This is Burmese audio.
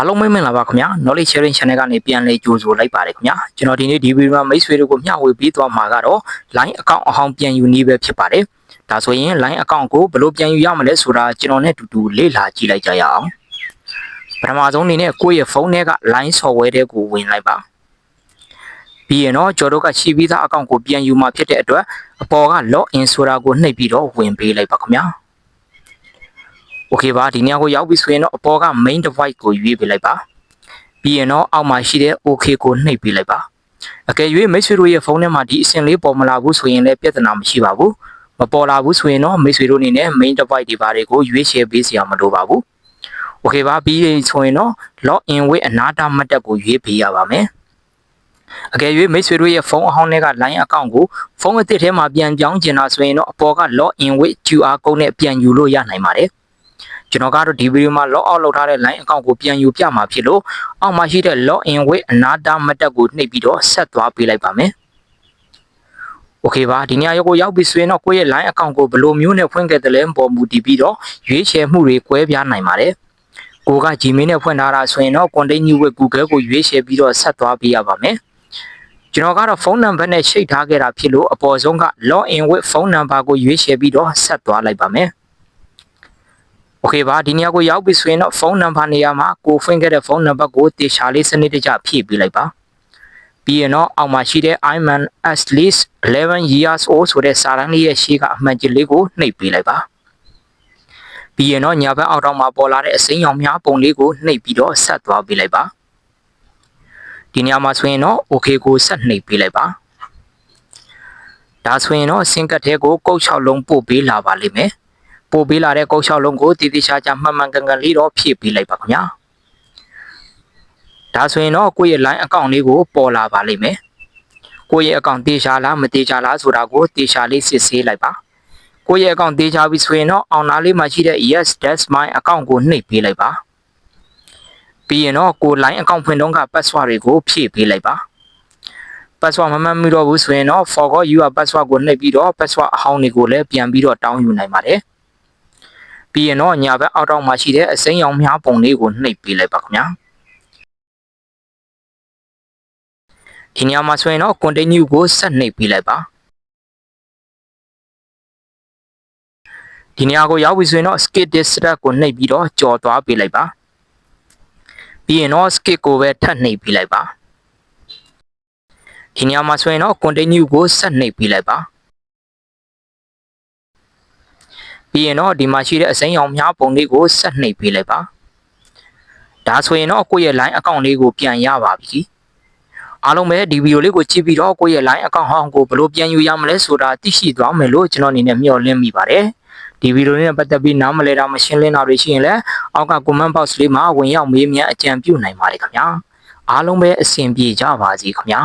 အားလုံးမင်္ဂလာပါခင်ဗျာ knowledge sharing channel ကနေပြန်လည်ကြိုဆိုလိုက်ပါတယ်ခင်ဗျာကျွန်တော်ဒီနေ့ဒီဗီဒီယိုမှာမိတ်ဆွေတို့ကိုမျှဝေပေးသွားမှာကတော့ line account အဟောင်းပြန်ယူနည်းပဲဖြစ်ပါတယ်ဒါဆိုရင် line account ကိုဘယ်လိုပြန်ယူရမလဲဆိုတာကျွန်တော်နဲ့အတူတူလေ့လာကြည့်လိုက်ကြရအောင်ပထမဆုံးအနေနဲ့ကိုယ့်ရဲ့ဖုန်းထဲက line software တွေကိုဝင်လိုက်ပါပြီးရင်တော့ကျွန်တော်တို့ကရှိပြီးသား account ကိုပြန်ယူမှာဖြစ်တဲ့အတွက်အပေါ်က log in ဆိုတာကိုနှိပ်ပြီးတော့ဝင်ပေးလိုက်ပါခင်ဗျာ โอเคပါဒီနေရာကိုရောက်ပြီဆိုရင်တော့အပေါ်က main device ကိုရွေးပေးလိုက်ပါပြီးရင်တော့အောက်မှာရှိတဲ့ OK ကိုနှိပ်ပေးလိုက်ပါအကယ်၍မိတ်ဆွေတို့ရဲ့ဖုန်းထဲမှာဒီအဆင့်လေးပေါ်မလာဘူးဆိုရင်လည်းပြဿနာမရှိပါဘူးမပေါ်လာဘူးဆိုရင်တော့မိတ်ဆွေတို့အနေနဲ့ main device တွေဘာတွေကိုရွေးချယ်ပေးစရာမလိုပါဘူးโอเคပါပြီးရင်ဆိုရင်တော့ log in with အနာတာမှတ်တက်ကိုရွေးပေးရပါမယ်အကယ်၍မိတ်ဆွေတို့ရဲ့ဖုန်းအဟောင်းတွေက line account ကိုဖုန်းအသစ်ထဲမှာပြန်ပြောင်းကျင်တာဆိုရင်တော့အပေါ်က log in with QR code နဲ့ပြန်ယူလို့ရနိုင်ပါတယ် ကျွန်တော်ကတော့ဒီဗီဒီယိုမှာ log out လုပ်ထားတဲ့ line account ကိုပြန်ယူပြမှာဖြစ်လို့အောက်မှာရှိတဲ့ log in with အနာတာမတ်တက်ကိုနှိပ်ပြီးတော့ဆက်သွားပေးလိုက်ပါမယ်။ Okay ပါဒီညရုပ်ကိုရောက်ပြီဆိုရင်တော့ကိုယ့်ရဲ့ line account ကိုဘယ်လိုမျိုးနဲ့ဖွင့်ခဲ့တယ်လဲပေါ်မူတည်ပြီးတော့ရွေးချယ်မှုတွေကွဲပြားနိုင်ပါတယ်။ကိုက Gmail နဲ့ဖွင့်ထားတာဆိုရင်တော့ continue with Google ကိုရွေးချယ်ပြီးတော့ဆက်သွားပေးရပါမယ်။ကျွန်တော်ကတော့ဖုန်းနံပါတ်နဲ့ချိန်ထားခဲ့တာဖြစ်လို့အပေါ်ဆုံးက log in with ဖုန်းနံပါတ်ကိုရွေးချယ်ပြီးတော့ဆက်သွားလိုက်ပါမယ်။ Okay ပါဒီနေရာကိုရောက်ပြီဆိုရင်တော့ဖုန်းနံပါတ်နေရာမှာကိုဖွင့်ခဲ့တဲ့ဖုန်းနံပါတ်ကိုတေချာလေးစနစ်တကျဖြည့်ပေးလိုက်ပါပြီးရင်တော့အောက်မှာရှိတဲ့ iman at least 11 years old ဆိုတဲ့စာတန်းလေးရဲ့ရှေ့ကအမှန်ကြီးလေးကိုနှိပ်ပေးလိုက်ပါပြီးရင်တော့ညာဘက်အောက်တောင်မှာပေါ်လာတဲ့အစိမ်းရောင်များပုံလေးကိုနှိပ်ပြီးတော့ဆက်သွားပေးလိုက်ပါဒီနေရာမှာဆိုရင်တော့ okay ကိုဆက်နှိပ်ပေးလိုက်ပါဒါဆိုရင်တော့စင်ကတ်ထဲကိုကုတ်6လုံးပို့ပေးလာပါလိမ့်မယ် ပို့ပေးလာတဲ့ကုတ်6လုံးကိုတည်တည်ချာချာမှန်မှန်ကန်ကန်လေးတော့ဖြည့်ပေးလိုက်ပါခင်ဗျာဒါဆိုရင်တော့ကိုယ့်ရဲ့ line account လေးကိုပေါ်လာပါလိမ့်မယ်ကိုယ့်ရဲ့ account တေချာလားမတေချာလားဆိုတာကိုတေချာလေးစစ်ဆေးလိုက်ပါကိုယ့်ရဲ့ account တေချာပြီဆိုရင်တော့အောင်နာလေးမှာရှိတဲ့ yes that's my account ကိုနှိပ်ပေးလိုက်ပါပြီးရင်တော့ကို line account ဖွင့်တော့က password တွေကိုဖြည့်ပေးလိုက်ပါ password မမှတ်မိတော့ဘူးဆိုရင်တော့ forgot your password ကိုနှိပ်ပြီးတော့ password အဟောင်းတွေကိုလည်းပြန်ပြီးတော့တောင်းယူနိုင်ပါတယ် ပြီးရင်တော့ညာဘက်အောက်တောင်မှာရှိတဲ့အစိမ်းရောင်များပုံလေးကိုနှိပ်ပေးလိုက်ပါခင်ဗျာဒီညမှာဆိုရင်တော့ continue ကိုဆက်နှိပ်ပေးလိုက်ပါဒီညကိုရောက်ပြီဆိုရင်တော့ skip this step ကိုနှိပ်ပြီးတော့ကြော်သွားပေးလိုက်ပါပြီးရင်တော့ skip ကိုပဲထပ်နှိပ်ပေးလိုက်ပါဒီညမှာဆိုရင်တော့ continue ကိုဆက်နှိပ်ပေးလိုက်ပါ ပြီးရင်တော့ဒီမှာရှိတဲ့အစိမ်းရောင်များပုံလေးကိုဆက်နှိပ်ပေးလိုက်ပါဒါဆိုရင်တော့ကိုယ့်ရဲ့ line account လေးကိုပြန်ရပါပြီအားလုံးပဲဒီဗီဒီယိုလေးကိုကြည့်ပြီးတော့ကိုယ့်ရဲ့ line account ဟောင်းကိုဘယ်လိုပြန်ယူရမလဲဆိုတာသိရှိသွားမယ်လို့ကျွန်တော်အနေနဲ့မျှော်လင့်မိပါတယ်ဒီဗီဒီယိုလေးနဲ့ပတ်သက်ပြီးနားမလည်တာမရှင်းလင်းတာတွေရှိရင်လည်းအောက်က comment box လေးမှာဝင်ရောက်မေးမြန်းအကြံပြုနိုင်ပါတယ်ခင်ဗျာအားလုံးပဲအဆင်ပြေကြပါစေခင်ဗျာ